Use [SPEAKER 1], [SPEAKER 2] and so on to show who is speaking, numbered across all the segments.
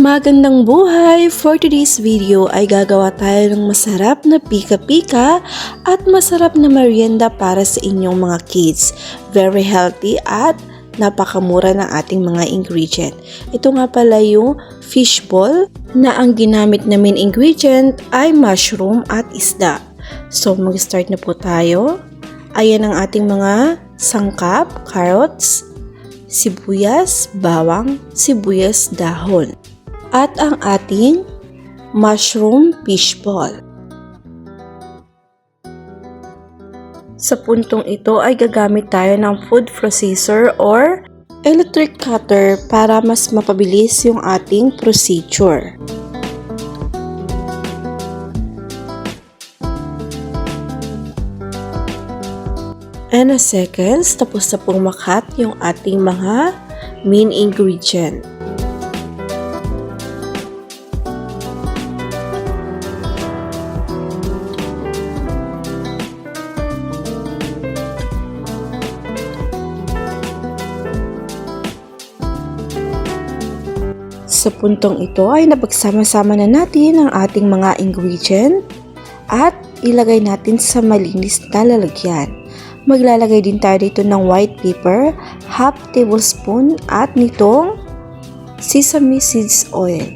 [SPEAKER 1] Magandang buhay! For today's video ay gagawa tayo ng masarap na pika-pika at masarap na merienda para sa inyong mga kids. Very healthy at napakamura ng ating mga ingredient. Ito nga pala yung fishball na ang ginamit namin ingredient ay mushroom at isda. So mag-start na po tayo. Ayan ang ating mga sangkap, carrots, sibuyas, bawang, sibuyas dahon at ang ating mushroom fishball. Sa puntong ito ay gagamit tayo ng food processor or electric cutter para mas mapabilis yung ating procedure. And a seconds, tapos na pong makat yung ating mga main ingredient. Sa puntong ito ay napagsama-sama na natin ang ating mga ingredient at ilagay natin sa malinis na lalagyan. Maglalagay din tayo dito ng white pepper, half tablespoon at nitong sesame seeds oil.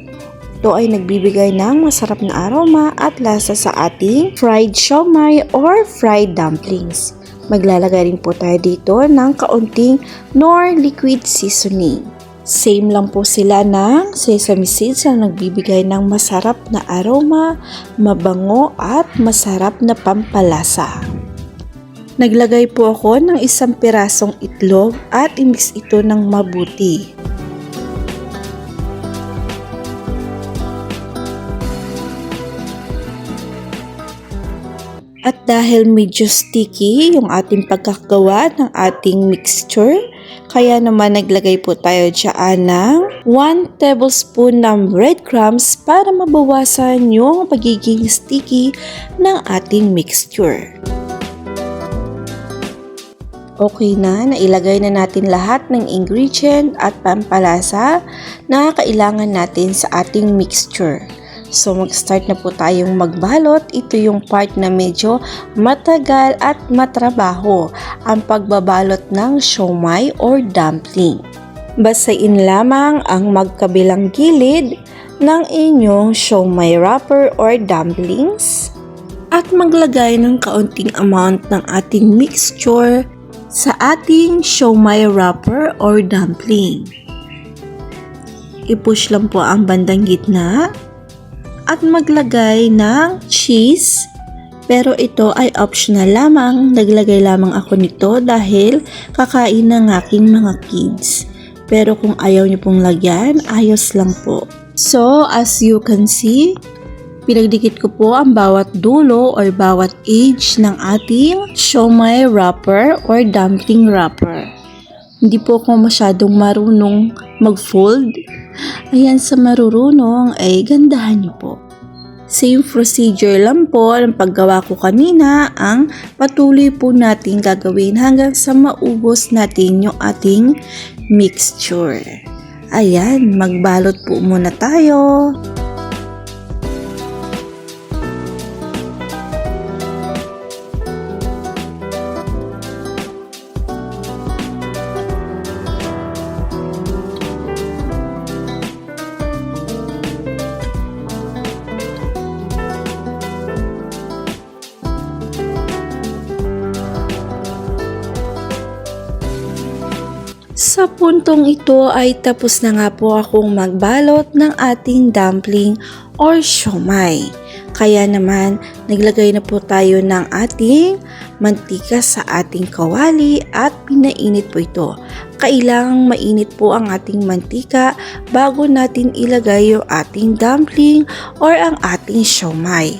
[SPEAKER 1] Ito ay nagbibigay ng masarap na aroma at lasa sa ating fried siomai or fried dumplings. Maglalagay rin po tayo dito ng kaunting nor liquid seasoning. Same lang po sila ng sesame seeds na nagbibigay ng masarap na aroma, mabango at masarap na pampalasa. Naglagay po ako ng isang pirasong itlog at imix ito ng mabuti. At dahil medyo sticky yung ating pagkakagawa ng ating mixture, kaya naman naglagay po tayo dyan ng 1 tablespoon ng breadcrumbs para mabawasan yung pagiging sticky ng ating mixture. Okay na, nailagay na natin lahat ng ingredient at pampalasa na kailangan natin sa ating mixture. So mag-start na po tayong magbalot. Ito yung part na medyo matagal at matrabaho, ang pagbabalot ng siomai or dumpling. Basain lamang ang magkabilang gilid ng inyong siomai wrapper or dumplings at maglagay ng kaunting amount ng ating mixture sa ating siomai wrapper or dumpling. I-push lang po ang bandang gitna at maglagay ng cheese. Pero ito ay optional lamang. Naglagay lamang ako nito dahil kakain ng aking mga kids. Pero kung ayaw niyo pong lagyan, ayos lang po. So, as you can see, pinagdikit ko po ang bawat dulo or bawat edge ng ating siomai wrapper or dumpling wrapper. Hindi po ako masyadong marunong mag-fold. Ayan, sa marurunong ay gandahan niyo po. Same procedure lang po ang paggawa ko kanina ang patuloy po natin gagawin hanggang sa maubos natin yung ating mixture. Ayan, magbalot po muna tayo. Sa puntong ito ay tapos na nga po akong magbalot ng ating dumpling or siomai. Kaya naman, naglagay na po tayo ng ating mantika sa ating kawali at pinainit po ito. Kailangang mainit po ang ating mantika bago natin ilagay yung ating dumpling or ang ating siomai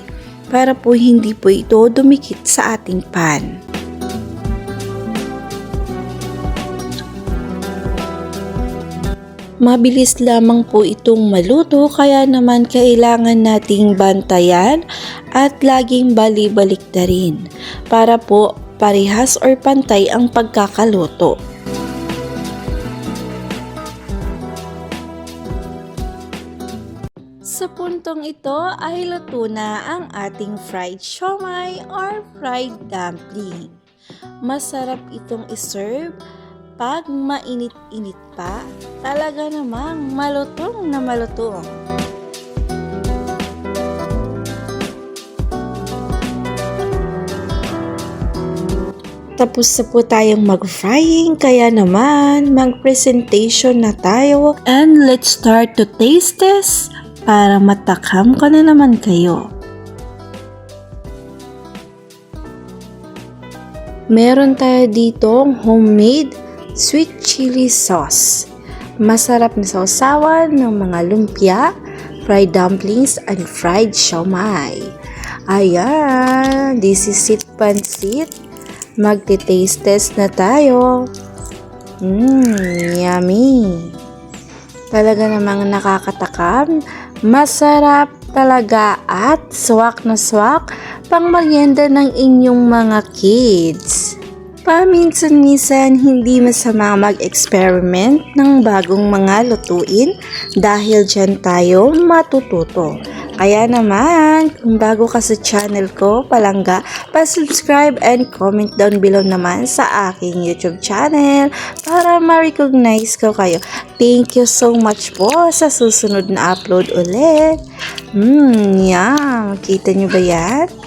[SPEAKER 1] para po hindi po ito dumikit sa ating pan. Mabilis lamang po itong maluto kaya naman kailangan nating bantayan at laging bali-balik na rin para po parehas or pantay ang pagkakaluto. Sa puntong ito ay luto na ang ating fried siomay or fried dumpling. Masarap itong iserve pag mainit-init pa. Talaga namang malutong na malutong. Tapos na po tayong mag-frying, kaya naman mag-presentation na tayo. And let's start to taste this para matakam ko na naman kayo. Meron tayo ditong homemade sweet chili sauce. Masarap na sausawan ng mga lumpia, fried dumplings, and fried siomay. Ayan, this is it pansit. Magti-taste test na tayo. Mmm, yummy. Talaga namang nakakatakam. Masarap talaga at swak na swak pang merienda ng inyong mga kids. Paminsan-minsan hindi masama mag-experiment ng bagong mga lutuin dahil dyan tayo matututo. Kaya naman, kung bago ka sa channel ko, palangga, pa-subscribe and comment down below naman sa aking YouTube channel para ma-recognize ko kayo. Thank you so much po sa susunod na upload ulit. Mmm, yum. Kita nyo ba yan?